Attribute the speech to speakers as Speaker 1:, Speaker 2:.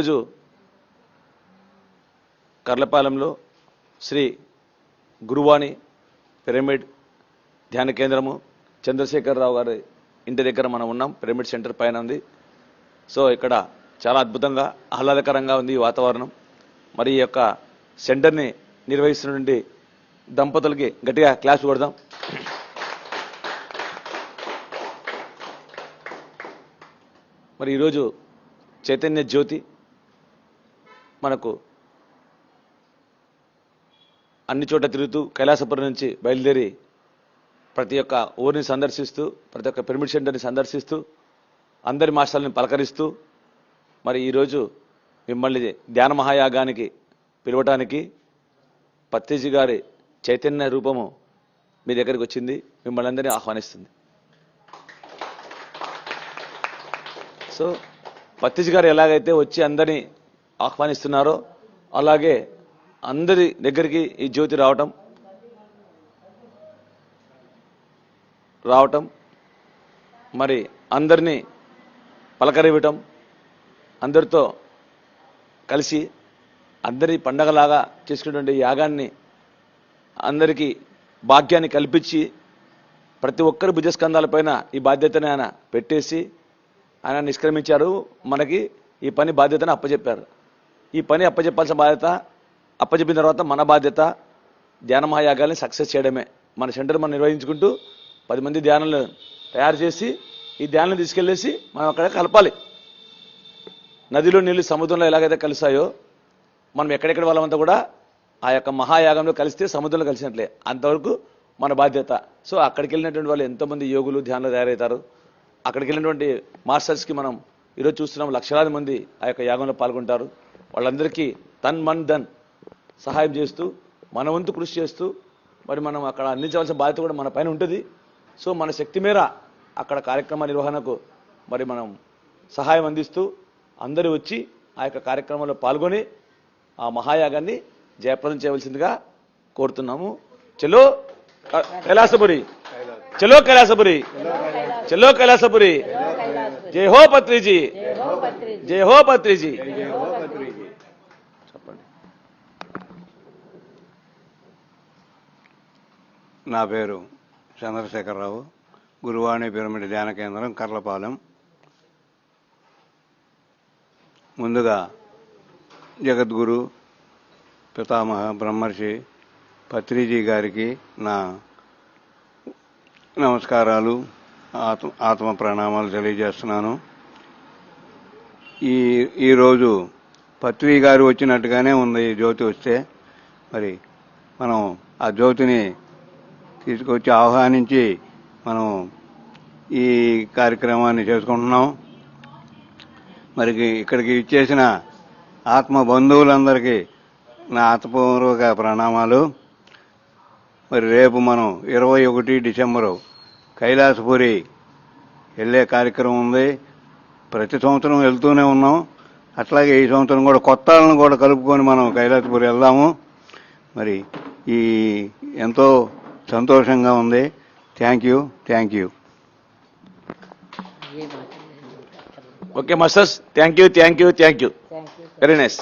Speaker 1: ఈరోజు కర్లపాలెంలో శ్రీ గురువాణి పిరమిడ్ ధ్యాన కేంద్రము చంద్రశేఖరరావు గారి ఇంటి దగ్గర మనం ఉన్నాం. పిరమిడ్ సెంటర్ పైన ఉంది. సో ఇక్కడ చాలా అద్భుతంగా ఆహ్లాదకరంగా ఉంది ఈ వాతావరణం. మరి ఈ యొక్క సెంటర్ని నిర్వహిస్తున్నటువంటి దంపతులకి గట్టిగా క్లాస్ కొడదాం. మరి ఈరోజు చైతన్య జ్యోతి మనకు అన్ని చోట్ల తిరుగుతూ కైలాసపురం నుంచి బయలుదేరి ప్రతి ఒక్క ఊరిని సందర్శిస్తూ ప్రతి ఒక్క పిరమిడ్ సెంటర్ని సందర్శిస్తూ అందరి మాస్టర్ని పలకరిస్తూ మరి ఈరోజు మిమ్మల్ని ధ్యాన మహాయాగానికి పిలవటానికి పత్తేజీ గారి చైతన్య రూపము మీ దగ్గరికి వచ్చింది. మిమ్మల్ని అందరినీ ఆహ్వానిస్తుంది. సో పత్తిజ్ గారు ఎలాగైతే వచ్చి అందరినీ ఆహ్వానిస్తున్నారో అలాగే అందరి దగ్గరికి ఈ జ్యోతి రావటం రావటం మరి అందరినీ పలకరివ్వటం అందరితో కలిసి అందరి పండగలాగా చేసుకునేటువంటి యాగాన్ని అందరికీ భాగ్యాన్ని కల్పించి ప్రతి ఒక్కరి భుజస్కంధాలపైన ఈ బాధ్యతని ఆయన పెట్టేసి ఆయన నిష్క్రమించారు. మనకి ఈ పని బాధ్యతను అప్పచెప్పారు ఈ పని అప్పచెప్పాల్సిన బాధ్యత అప్పచెప్పిన తర్వాత మన బాధ్యత ధ్యాన మహాయాగాల్ని సక్సెస్ చేయడమే. మన సెంటర్ మనం నిర్వహించుకుంటూ పది మంది ధ్యానాలు తయారు చేసి ఈ ధ్యానం తీసుకెళ్ళేసి మనం అక్కడ కలపాలి. నదిలో నీళ్ళు సముద్రంలో ఎలాగైతే కలిసాయో మనం ఎక్కడెక్కడ వాళ్ళమంతా కూడా ఆ యొక్క మహాయాగంలో కలిస్తే సముద్రంలో కలిసినట్లే. అంతవరకు మన బాధ్యత. సో అక్కడికి వెళ్ళినటువంటి వాళ్ళు ఎంతోమంది యోగులు ధ్యానంలో తయారవుతారు. అక్కడికి వెళ్ళినటువంటి మాస్టర్స్కి మనం ఈరోజు చూస్తున్నాం లక్షలాది మంది ఆ యొక్క యాగంలో పాల్గొంటారు. వాళ్ళందరికీ తన్ మన్ ధన్ సహాయం చేస్తూ మన వంతు కృషి చేస్తూ మరి మనం అక్కడ అందించవలసిన బాధ్యత కూడా మన పైన ఉంటుంది. సో మన శక్తి మేర అక్కడ కార్యక్రమ నిర్వహణకు మరి మనం సహాయం అందిస్తూ అందరూ వచ్చి ఆ యొక్క కార్యక్రమంలో పాల్గొని ఆ మహాయాగాన్ని జయప్రదం చేయవలసిందిగా కోరుతున్నాము. చలో కైలాసపురి. చలో కైలాసపురి. చలో కైలాసపురి. జై హో పత్రిజీ. జై హో పత్రిజీ.
Speaker 2: నా పేరు చంద్రశేఖరరావు. గురువాణి పిరమిడ్ ధ్యాన కేంద్రం కర్లపాలెం. ముందుగా జగద్గురు పితామహ బ్రహ్మర్షి పత్రిజీ గారికి నా నమస్కారాలు ఆత్మ ఆత్మ ప్రణామాలు తెలియజేస్తున్నాను. ఈ ఈరోజు పత్రి గారు వచ్చినట్టుగానే ఉంది ఈ జ్యోతి వస్తే. మరి మనం ఆ జ్యోతిని తీసుకొచ్చి ఆహ్వానించి మనం ఈ కార్యక్రమాన్ని చేసుకుంటున్నాం. మరి ఇక్కడికి ఇచ్చేసిన ఆత్మ బంధువులందరికీ నా ఆత్మపూర్వక ప్రణామాలు. మరి రేపు మనం ఇరవై ఒకటి డిసెంబరు కైలాసపురి వెళ్ళే కార్యక్రమం ఉంది. ప్రతి సంవత్సరం వెళ్తూనే ఉన్నాం. అట్లాగే ఈ సంవత్సరం కూడా కొత్తలను కూడా కలుపుకొని మనం కైలాసపురి వెళ్దాము. మరి ఈ ఎంతో సంతోషంగా ఉంది. Thank you thank you
Speaker 1: okay masters thank you thank you thank you very nice